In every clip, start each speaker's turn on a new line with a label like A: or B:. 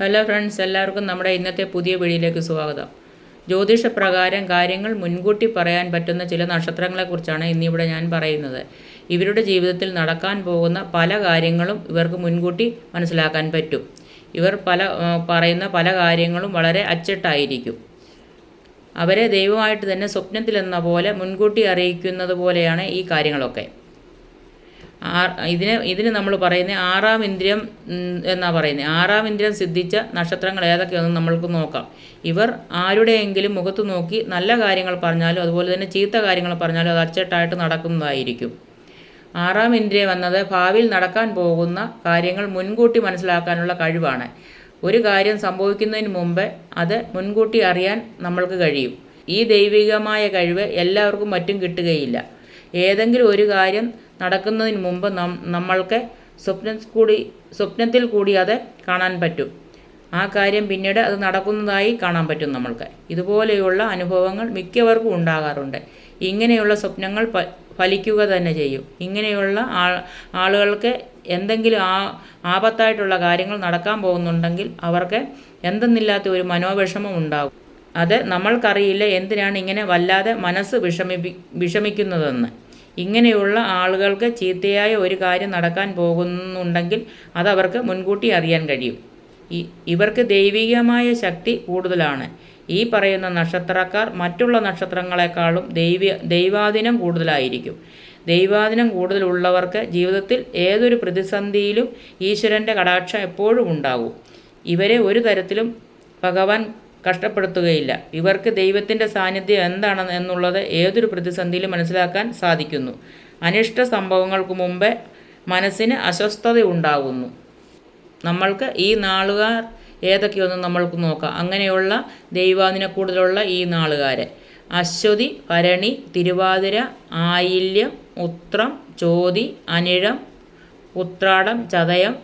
A: Hello friends എല്ലാവർക്കും നമ്മുടെ ഇന്നത്തെ പുതിയ വീഡിയോയിലേക്ക് സ്വാഗതം. ജ്യോതിഷപ്രകാരം കാര്യങ്ങൾ മുൻകൂട്ടി പറയാൻ പറ്റുന്ന ചില നക്ഷത്രങ്ങളെക്കുറിച്ചാണ് ഇന്നിവിടെ ഞാൻ പറയുന്നത്. ഇവരുടെ ജീവിതത്തിൽ നടക്കാൻ പോകുന്ന പല കാര്യങ്ങളും ഇവർക്ക് മുൻകൂട്ടി മനസ്സിലാക്കാൻ പറ്റും. ഇവർ പല പറയുന്ന പല കാര്യങ്ങളും വളരെ അച്ചട്ടായിരിക്കും. അവരെ ദൈവമായിട്ട് തന്നെ സ്വപ്നത്തിലെന്ന പോലെ മുൻകൂട്ടി അറിയിക്കുന്നത് പോലെയാണ് ഈ കാര്യങ്ങളൊക്കെ. ആ- ഇതിന് ഇതിന് നമ്മൾ പറയുന്നത് ആറാം ഇന്ദ്രിയം എന്നാണ് പറയുന്നത് ആറാം ഇന്ദ്രിയം സിദ്ധിച്ച നക്ഷത്രങ്ങൾ ഏതൊക്കെയാണെന്ന് നമ്മൾക്ക് നോക്കാം. ഇവർ ആരുടെയെങ്കിലും മുഖത്ത് നോക്കി നല്ല കാര്യങ്ങൾ പറഞ്ഞാലും അതുപോലെ തന്നെ ചീത്ത കാര്യങ്ങൾ പറഞ്ഞാലും അത് അച്ചട്ടായിട്ട് നടക്കുന്നതായിരിക്കും. ആറാം ഇന്ദ്രിയം എന്നത് ഭാവിയിൽ നടക്കാൻ പോകുന്ന കാര്യങ്ങൾ മുൻകൂട്ടി മനസ്സിലാക്കാനുള്ള കഴിവാണ്. ഒരു കാര്യം സംഭവിക്കുന്നതിന് മുമ്പ് അത് മുൻകൂട്ടി അറിയാൻ നമ്മൾക്ക് കഴിയും. ഈ ദൈവികമായ കഴിവ് എല്ലാവർക്കും മറ്റും കിട്ടുകയില്ല. ഏതെങ്കിലും ഒരു കാര്യം നടക്കുന്നതിന് മുമ്പ് നം നമ്മൾക്ക് സ്വപ്ന കൂടി സ്വപ്നത്തിൽ കൂടി അത് കാണാൻ പറ്റും. ആ കാര്യം പിന്നീട് അത് നടക്കുന്നതായി കാണാൻ പറ്റും നമ്മൾക്ക്. ഇതുപോലെയുള്ള അനുഭവങ്ങൾ മിക്കവർക്കും ഉണ്ടാകാറുണ്ട്. ഇങ്ങനെയുള്ള സ്വപ്നങ്ങൾ ഫലിക്കുക തന്നെ ചെയ്യും. ഇങ്ങനെയുള്ള ആളുകൾക്ക് എന്തെങ്കിലും ആ ആപത്തായിട്ടുള്ള കാര്യങ്ങൾ നടക്കാൻ പോകുന്നുണ്ടെങ്കിൽ അവർക്ക് എന്തെന്നില്ലാത്ത ഒരു മനോവിഷമം ഉണ്ടാകും. അത് നമ്മൾക്കറിയില്ല എന്തിനാണ് ഇങ്ങനെ വല്ലാതെ മനസ്സ് വിഷമിപ്പി വിഷമിക്കുന്നതെന്ന്. ഇങ്ങനെയുള്ള ആളുകൾക്ക് ചീത്തയായ ഒരു കാര്യം നടക്കാൻ പോകുന്നുണ്ടെങ്കിൽ അതവർക്ക് മുൻകൂട്ടി അറിയാൻ കഴിയും. ഇവർക്ക് ദൈവികമായ ശക്തി കൂടുതലാണ്. ഈ പറയുന്ന നക്ഷത്രക്കാർ മറ്റുള്ള നക്ഷത്രങ്ങളെക്കാളും ദൈവ ദൈവാധീനം കൂടുതലായിരിക്കും. ദൈവാധീനം കൂടുതലുള്ളവർക്ക് ജീവിതത്തിൽ ഏതൊരു പ്രതിസന്ധിയിലും ഈശ്വരന്റെ കടാക്ഷം എപ്പോഴും ഉണ്ടാകും. ഇവരെ ഒരു തരത്തിലും ഭഗവാൻ കഷ്ടപ്പെടുത്തുകയില്ല. ഇവർക്ക് ദൈവത്തിന്റെ സാന്നിധ്യം എന്താണ് എന്നുള്ളത് ഏതൊരു പ്രതിസന്ധിയിലും മനസ്സിലാക്കാൻ സാധിക്കുന്നു. അനിഷ്ട സംഭവങ്ങൾക്ക് മുമ്പേ മനസ്സിന് അസ്വസ്ഥത ഉണ്ടാകുന്നു നമ്മൾക്ക് ഈ നാളുകാർ ഏതൊക്കെയൊന്നും നമ്മൾക്ക് നോക്കാം. അങ്ങനെയുള്ള ദൈവാദിന കൂടുതലുള്ള ഈ നാളുകാരെ. അശ്വതി ഭരണി തിരുവാതിര ആയില്യം ഉത്രം ചോതി അനിഴം ഉത്രാടം ചതയം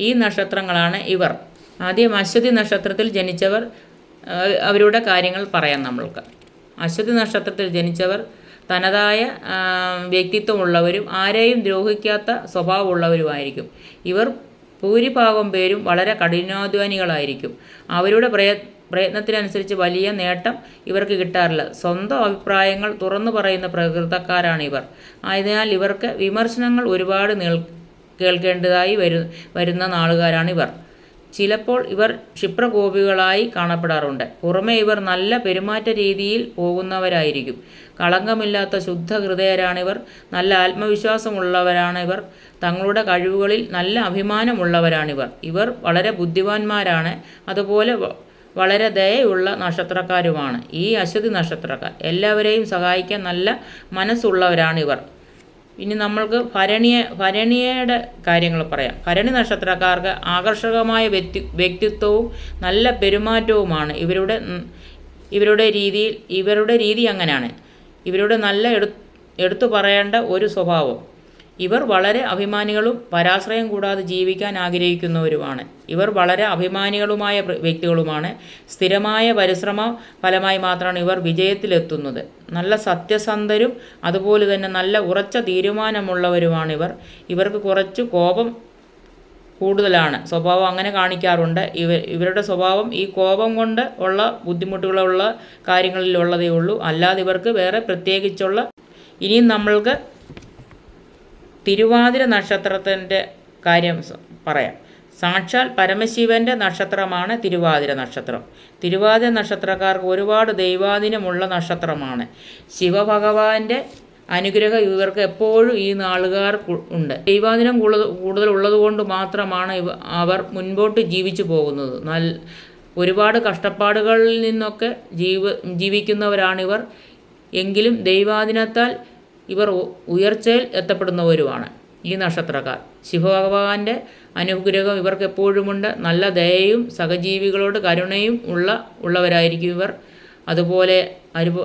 A: ഈ നക്ഷത്രങ്ങളാണ് ഇവർ. ആദ്യം അശ്വതി നക്ഷത്രത്തിൽ ജനിച്ചവർ അവരുടെ കാര്യങ്ങൾ പറയാം നമ്മൾക്ക്. അശ്വതി നക്ഷത്രത്തിൽ ജനിച്ചവർ തനതായ വ്യക്തിത്വമുള്ളവരും ആരെയും ദ്രോഹിക്കാത്ത സ്വഭാവമുള്ളവരുമായിരിക്കും. ഇവർ ഭൂരിഭാഗം പേരും വളരെ കഠിനാധ്വാനികളായിരിക്കും. അവരുടെ പ്രയ പ്രയത്നത്തിനനുസരിച്ച് വലിയ നേട്ടം ഇവർക്ക് കിട്ടാറില്ല. സ്വന്തം അഭിപ്രായങ്ങൾ തുറന്നു പറയുന്ന പ്രകൃതക്കാരാണ് ഇവർ ആയതിനാൽ ഇവർക്ക് വിമർശനങ്ങൾ ഒരുപാട് കേൾക്കേണ്ടതായി വരു വരുന്ന നാളുകാരാണ് ഇവർ ചിലപ്പോൾ ഇവർ ക്ഷിപ്രകോപികളായി കാണപ്പെടാറുണ്ട്. പുറമെ ഇവർ നല്ല പെരുമാറ്റ രീതിയിൽ പോകുന്നവരായിരിക്കും. കളങ്കമില്ലാത്ത ശുദ്ധ ഹൃദയരാണിവർ നല്ല ആത്മവിശ്വാസമുള്ളവരാണിവർ തങ്ങളുടെ കഴിവുകളിൽ നല്ല അഭിമാനമുള്ളവരാണിവർ. ഇവർ വളരെ ബുദ്ധിമാന്മാരാണ് അതുപോലെ വളരെ ദയയുള്ള നക്ഷത്രക്കാരുമാണ്. ഈ അശ്വതി നക്ഷത്രക്കാർ എല്ലാവരെയും സഹായിക്കാൻ നല്ല മനസ്സുള്ളവരാണിവർ. ഇനി നമ്മൾക്ക് ഭരണിയെ ഭരണിയുടെ കാര്യങ്ങൾ പറയാം. ഭരണി നക്ഷത്രക്കാർക്ക് ആകർഷകമായ വ്യക്തി വ്യക്തിത്വവും നല്ല പെരുമാറ്റവുമാണ്. ഇവരുടെ ഇവരുടെ രീതിയിൽ ഇവരുടെ രീതി അങ്ങനെയാണ്. ഇവരുടെ നല്ല എടു എടുത്തു പറയേണ്ട ഒരു സ്വഭാവം. ഇവർ വളരെ അഭിമാനികളും പരാശ്രയം കൂടാതെ ജീവിക്കാൻ ആഗ്രഹിക്കുന്നവരുമാണ്. ഇവർ വളരെ അഭിമാനികളുമായ വ്യക്തികളുമാണ്. സ്ഥിരമായ പരിശ്രമ ഫലമായി മാത്രമാണ് ഇവർ വിജയത്തിലെത്തുന്നത്. നല്ല സത്യസന്ധരും അതുപോലെ തന്നെ നല്ല ഉറച്ച തീരുമാനമുള്ളവരുമാണ് ഇവർ. ഇവർക്ക് കുറച്ച് കോപം കൂടുതലാണ്. സ്വഭാവം അങ്ങനെ കാണിക്കാറുണ്ട്. ഇവ ഇവരുടെ സ്വഭാവം ഈ കോപം കൊണ്ട് ഉള്ള ബുദ്ധിമുട്ടുകളുള്ള കാര്യങ്ങളിലുള്ളതേ ഉള്ളൂ. അല്ലാതെ ഇവർക്ക് വേറെ പ്രത്യേകിച്ചുള്ള ഇനിയും നമ്മൾക്ക് തിരുവാതിര നക്ഷത്രത്തിന്റെ കാര്യം പറയാം. സാക്ഷാൽ പരമശിവന്റെ നക്ഷത്രമാണ് തിരുവാതിര നക്ഷത്രം. തിരുവാതിര നക്ഷത്രക്കാർക്ക് ഒരുപാട് ദൈവാധീനമുള്ള നക്ഷത്രമാണ്. ശിവഭഗവാന്റെ അനുഗ്രഹം ഇവർക്ക് എപ്പോഴും ഈ നാളുകാർ ഉണ്ട്. ദൈവാധീനം കൂടുതൽ ഉള്ളതുകൊണ്ട് മാത്രമാണ് അവർ മുൻപോട്ട് ജീവിച്ചു പോകുന്നത്. നൽ ഒരുപാട് കഷ്ടപ്പാടുകളിൽ നിന്നൊക്കെ ജീവ ജീവിക്കുന്നവരാണിവർ. എങ്കിലും ദൈവാധീനത്താൽ ഇവർ ഉയർച്ചയിൽ എത്തപ്പെടുന്നവരുമാണ്. ഈ നക്ഷത്രക്കാർ. ശിവഭഗവാന്റെ അനുഗ്രഹം ഇവർക്ക് എപ്പോഴുമുണ്ട് നല്ല ദയയും സഹജീവികളോട് കരുണയും ഉള്ള ഉള്ളവരായിരിക്കും ഇവർ. അതുപോലെ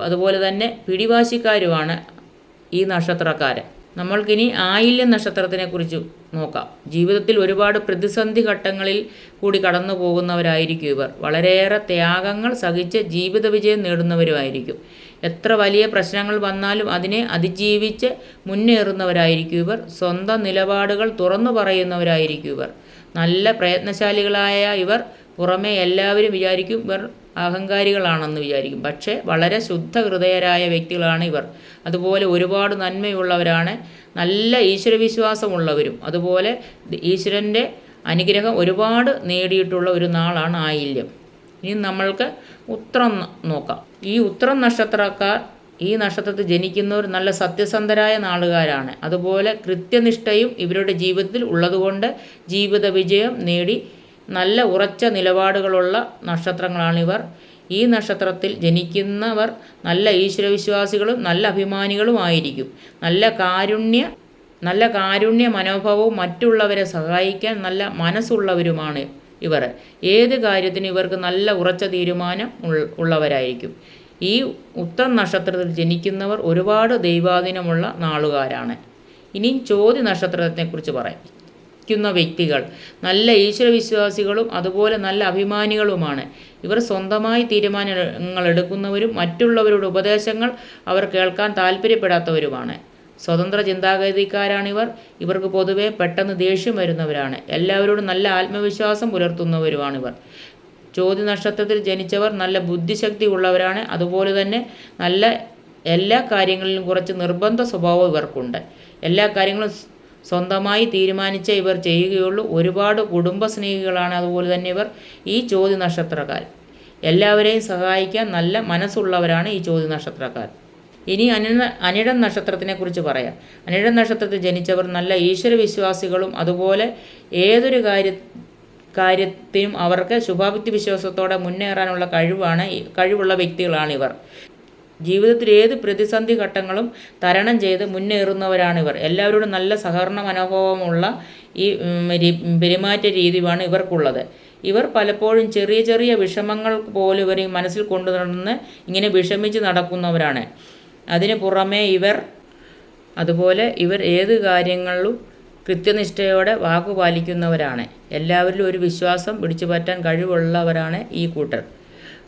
A: അതുപോലെ തന്നെ പിടിവാശിക്കാരുമാണ് ഈ നക്ഷത്രക്കാർ നമ്മൾക്കിനി ആയില്യം നക്ഷത്രത്തിനെ കുറിച്ച് നോക്കാം. ജീവിതത്തിൽ ഒരുപാട് പ്രതിസന്ധി ഘട്ടങ്ങളിൽ കൂടി കടന്നു പോകുന്നവരായിരിക്കും ഇവർ. വളരെയേറെ ത്യാഗങ്ങൾ സഹിച്ച് ജീവിത വിജയം നേടുന്നവരുമായിരിക്കും. എത്ര വലിയ പ്രശ്നങ്ങൾ വന്നാലും അതിനെ അതിജീവിച്ച് മുന്നേറുന്നവരായിരിക്കും ഇവർ. സ്വന്തം നിലപാടുകൾ തുറന്നു പറയുന്നവരായിരിക്കും ഇവർ. നല്ല പ്രയത്നശാലികളായ ഇവർ പുറമേ എല്ലാവരും വിചാരിക്കും ഇവർ അഹങ്കാരികളാണെന്ന് വിചാരിക്കും. പക്ഷേ വളരെ ശുദ്ധ ഹൃദയരായ വ്യക്തികളാണ് ഇവർ. അതുപോലെ ഒരുപാട് നന്മയുള്ളവരാണ്. നല്ല ഈശ്വരവിശ്വാസമുള്ളവരും. അതുപോലെ ഈശ്വരന്റെ അനുഗ്രഹം ഒരുപാട് നേടിയിട്ടുള്ള ഒരു നാളാണ് ആയില്യം. ഇനി നമ്മൾക്ക് ഉത്രം നോക്കാം. ഈ ഉത്രം നക്ഷത്രക്കാർ ഈ നക്ഷത്രത്തിൽ ജനിക്കുന്നവർ നല്ല സത്യസന്ധരായ നാളുകാരാണ്. അതുപോലെ കൃത്യനിഷ്ഠയും ഇവരുടെ ജീവിതത്തിൽ ഉള്ളതുകൊണ്ട് ജീവിത വിജയം നേടി നല്ല ഉറച്ച നിലപാടുകളുള്ള നക്ഷത്രങ്ങളാണിവർ. ഈ നക്ഷത്രത്തിൽ ജനിക്കുന്നവർ നല്ല ഈശ്വരവിശ്വാസികളും നല്ല അഭിമാനികളുമായിരിക്കും. നല്ല കാരുണ്യ നല്ല കാരുണ്യ മനോഭാവവും മറ്റുള്ളവരെ സഹായിക്കാൻ നല്ല മനസ്സുള്ളവരുമാണ് ഇവർ. ഏത് കാര്യത്തിനും ഇവർക്ക് നല്ല ഉറച്ച തീരുമാനം ഉള്ളവരായിരിക്കും. ഈ ഉത്തം നക്ഷത്രത്തിൽ ജനിക്കുന്നവർ ഒരുപാട് ദൈവാധീനമുള്ള നാളുകാരാണ്. ഇനി ചോദ്യ നക്ഷത്രത്തെക്കുറിച്ച് പറയാം. ക്കുന്ന വ്യക്തികൾ. നല്ല ഈശ്വരവിശ്വാസികളും അതുപോലെ നല്ല അഭിമാനികളുമാണ്. ഇവർ സ്വന്തമായി തീരുമാനങ്ങൾ എടുക്കുന്നവരും മറ്റുള്ളവരുടെ ഉപദേശങ്ങൾ അവർ കേൾക്കാൻ താല്പര്യപ്പെടാത്തവരുമാണ് സ്വതന്ത്ര ചിന്താഗതിക്കാരാണിവർ. ഇവർക്ക് പൊതുവെ പെട്ടെന്ന് ദേഷ്യം വരുന്നവരാണ്. എല്ലാവരോടും നല്ല ആത്മവിശ്വാസം പുലർത്തുന്നവരുമാണിവർ. ചോദ്യ നക്ഷത്രത്തിൽ ജനിച്ചവർ നല്ല ബുദ്ധിശക്തി ഉള്ളവരാണ്. അതുപോലെ തന്നെ നല്ല എല്ലാ കാര്യങ്ങളിലും കുറച്ച് നിർബന്ധ സ്വഭാവം ഇവർക്കുണ്ട്. എല്ലാ കാര്യങ്ങളും സ്വന്തമായി തീരുമാനിച്ച ഇവർ ചെയ്യുകയുള്ളൂ. ഒരുപാട് കുടുംബ സ്നേഹികളാണ് അതുപോലെ തന്നെ ഇവർ ഈ ചോദ്യ നക്ഷത്രക്കാർ. എല്ലാവരെയും സഹായിക്കാൻ നല്ല മനസ്സുള്ളവരാണ് ഈ ചോദ്യ നക്ഷത്രക്കാർ. ഇനി അനിഴ അനിഴം നക്ഷത്രത്തിനെ കുറിച്ച് പറയാം. അനിഴം നക്ഷത്രത്തിൽ ജനിച്ചവർ നല്ല ഈശ്വരവിശ്വാസികളും അതുപോലെ ഏതൊരു കാര്യ കാര്യത്തിനും അവർക്ക് ശുഭാപ്തി വിശ്വാസത്തോടെ മുന്നേറാനുള്ള കഴിവാണ് കഴിവുള്ള വ്യക്തികളാണിവർ. ജീവിതത്തിൽ ഏത് പ്രതിസന്ധി ഘട്ടങ്ങളും തരണം ചെയ്ത് മുന്നേറുന്നവരാണിവർ. എല്ലാവരോടും നല്ല സഹകരണ മനോഭാവമുള്ള ഈ പെരുമാറ്റ രീതിയുമാണ് ഇവർക്കുള്ളത്. ഇവർ പലപ്പോഴും ചെറിയ ചെറിയ വിഷമങ്ങൾ പോലും ഇവർ മനസ്സിൽ കൊണ്ടു നടന്ന് ഇങ്ങനെ വിഷമിച്ച് നടക്കുന്നവരാണ്. അതിന് പുറമേ ഇവർ അതുപോലെ ഇവർ ഏത് കാര്യങ്ങളിലും കൃത്യനിഷ്ഠയോടെ വാക്കുപാലിക്കുന്നവരാണ് എല്ലാവരിലും ഒരു വിശ്വാസം പിടിച്ചുപറ്റാൻ കഴിവുള്ളവരാണ് ഈ കൂട്ടർ.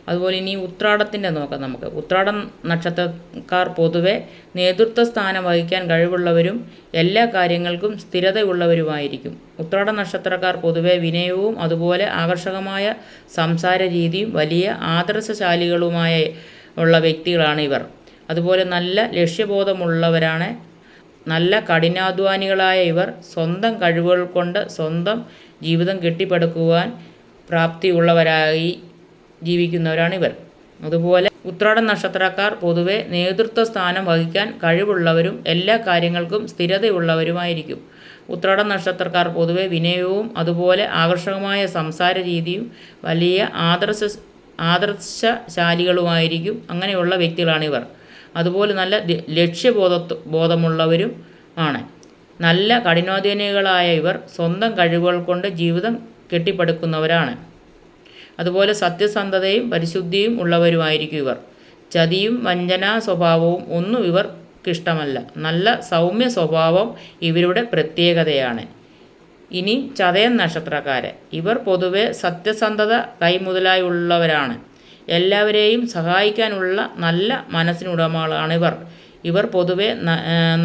A: അതുപോലെ ഇനി ഉത്രാടത്തിന്റെ നോക്കാം നമുക്ക്. ഉത്രാടം നക്ഷത്രക്കാർ പൊതുവെ നേതൃത്വ സ്ഥാനം വഹിക്കാൻ കഴിവുള്ളവരും എല്ലാ കാര്യങ്ങൾക്കും സ്ഥിരതയുള്ളവരുമായിരിക്കും. ഉത്രാട നക്ഷത്രക്കാർ പൊതുവെ വിനയവും അതുപോലെ ആകർഷകമായ സംസാര രീതിയും വലിയ ആദർശശാലികളുമായ ഉള്ള വ്യക്തികളാണ് ഇവർ. അതുപോലെ നല്ല ലക്ഷ്യബോധമുള്ളവരാണ്. നല്ല കഠിനാധ്വാനികളായ ഇവർ സ്വന്തം കഴിവുകൾ കൊണ്ട് സ്വന്തം ജീവിതം കെട്ടിപ്പടുക്കുവാൻ പ്രാപ്തിയുള്ളവരായി ജീവിക്കുന്നവരാണ് ഇവർ അതുപോലെ ഉത്രാട നക്ഷത്രക്കാർ പൊതുവെ നേതൃത്വ സ്ഥാനം വഹിക്കാൻ കഴിവുള്ളവരും എല്ലാ കാര്യങ്ങൾക്കും സ്ഥിരതയുള്ളവരുമായിരിക്കും. ഉത്രാട നക്ഷത്രക്കാർ പൊതുവെ വിനയവും അതുപോലെ ആകർഷകമായ സംസാര രീതിയും വലിയ ആദർശ ആദർശശാലികളുമായിരിക്കും അങ്ങനെയുള്ള വ്യക്തികളാണിവർ. അതുപോലെ നല്ല ലക്ഷ്യബോധ ബോധമുള്ളവരും ആണ്. നല്ല കഠിനാധ്വാനികളായ ഇവർ സ്വന്തം കഴിവുകൾ കൊണ്ട് ജീവിതം കെട്ടിപ്പടുക്കുന്നവരാണ്. അതുപോലെ സത്യസന്ധതയും പരിശുദ്ധിയും ഉള്ളവരുമായിരിക്കും ഇവർ. ചതിയും വഞ്ചനാ സ്വഭാവവും ഒന്നും ഇവർക്കിഷ്ടമല്ല നല്ല സൗമ്യ സ്വഭാവം ഇവരുടെ പ്രത്യേകതയാണ്. ഇനി ചതയൻ നക്ഷത്രക്കാര്. ഇവർ പൊതുവെ സത്യസന്ധത കൈമുതലായുള്ളവരാണ് എല്ലാവരെയും സഹായിക്കാനുള്ള നല്ല മനസ്സിനുടമകളാണ് ഇവർ പൊതുവെ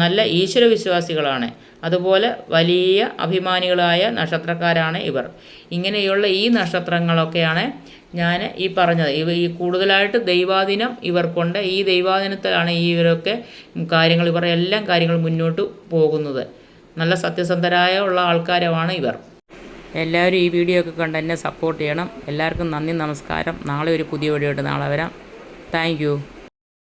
A: നല്ല ഈശ്വരവിശ്വാസികളാണ്. അതുപോലെ വലിയ അഭിമാനികളായ നക്ഷത്രക്കാരാണ് ഇവർ. ഇങ്ങനെയുള്ള ഈ നക്ഷത്രങ്ങളൊക്കെയാണ് ഞാൻ ഈ പറഞ്ഞത്. ഇവ ഈ കൂടുതലായിട്ട് ദൈവാദിനം ഇവർക്കുണ്ട് ഈ ദൈവാധീനത്തിലാണ് ഈ ഇവരൊക്കെ കാര്യങ്ങൾ ഇവർ എല്ലാം കാര്യങ്ങൾ മുന്നോട്ട് പോകുന്നത്. നല്ല സത്യസന്ധരായ ഉള്ള ആൾക്കാരുമാണ് ഇവർ. എല്ലാവരും ഈ വീഡിയോ ഒക്കെ കണ്ട് എന്നെ സപ്പോർട്ട് ചെയ്യണം. എല്ലാവർക്കും നന്ദി നമസ്കാരം. നാളെ ഒരു പുതിയ വീഡിയോ നാളെ വരാം. താങ്ക്